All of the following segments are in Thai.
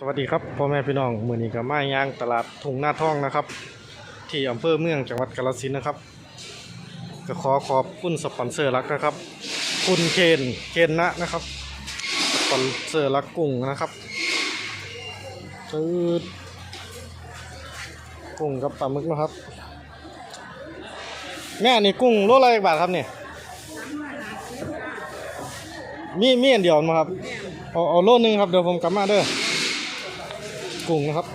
สวัสดีครับพ่อแม่พี่น้องมือนี้ก็มาย่างตลาดทุ่งหน้าท่องนะครับ ที่อำเภอเมืองจังหวัดกาฬสินธุ์นะครับก็ขอขอบคุณสปอนเซอร์หลักนะครับ คุณเคนเคนนะนะครับสปอนเซอร์หลักกุ้งนะครับซื้อกุ้งกับปลาหมึกนะครับ แม่นี่กุ้งโลละกี่บาทครับเนี่ยมีมีอันเดียวมั้ครับเอาเอาโลนึงครับเดี๋ยวผมกลับมาเด้อ กุ้งนะครับ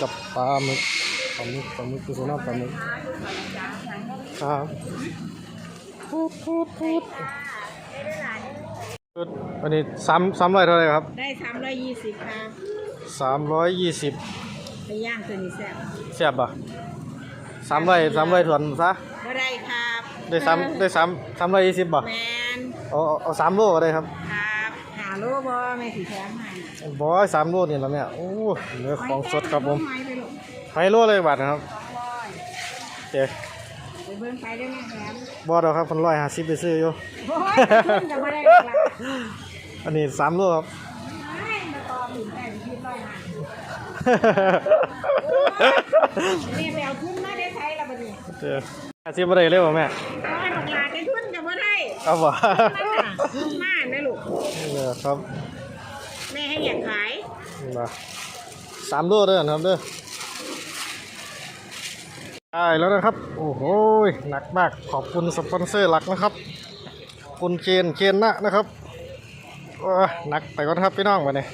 กับปลาหมึกปลาหมึกปลาหมึกคือส่วนน้ำปลาหมึกครับพูดพูดพูดอันนี้สามสามร้อยเท่าไหร่ครับ ได้สามร้อยยี่สิบครับสามร้อยยี่สิบไปย่างตัวนี้แซ่บเสียบอะสามร้อยสามร้อยถวนซะบ่ได้ครับ ได้สามได้สามสามร้อยยี่สิบบ่แมนเอาเอาเอาสามโลก็ได้ครับครับหา โลบ่แม่สิแถมให้บอยสามโลนี่แล้วเนี่ยโอ้เนื้อของสดครับผมไม้ไปลูกไฮโลเลยบาทนะครับสองร้อยเจ๊ไปเบิ่งไปได้ไหมแถมบอดอกครับคนร้อยห้าสิบไปซื้ออยู่ โอ้ยขึ้นจะบ่ได้หรอกล่ะอันนี้สามโลครับ ไม่มาต่อถึงแต่ที่ร้อยห้านี่ไปเอาทุนมาได้ใช้ละบัดนี้เจออาชีพอะไรเร็วแม่โอ้ยบักหลาได้ทุนก็ บ่ได้เอาบ่นั่นน่ะมาแม่ลูกนี่ครับแม่ให้อยากขายมาสามโลเด้อนะครับเด้อได้แล้วนะครับ โอ้โหหนักมากขอบคุณสปอนเซอร์หลักนะครับ คุณเคนเคนนะนะครับโอ้ยหนักไปก่อนครับพี่น้องมาเนี่ย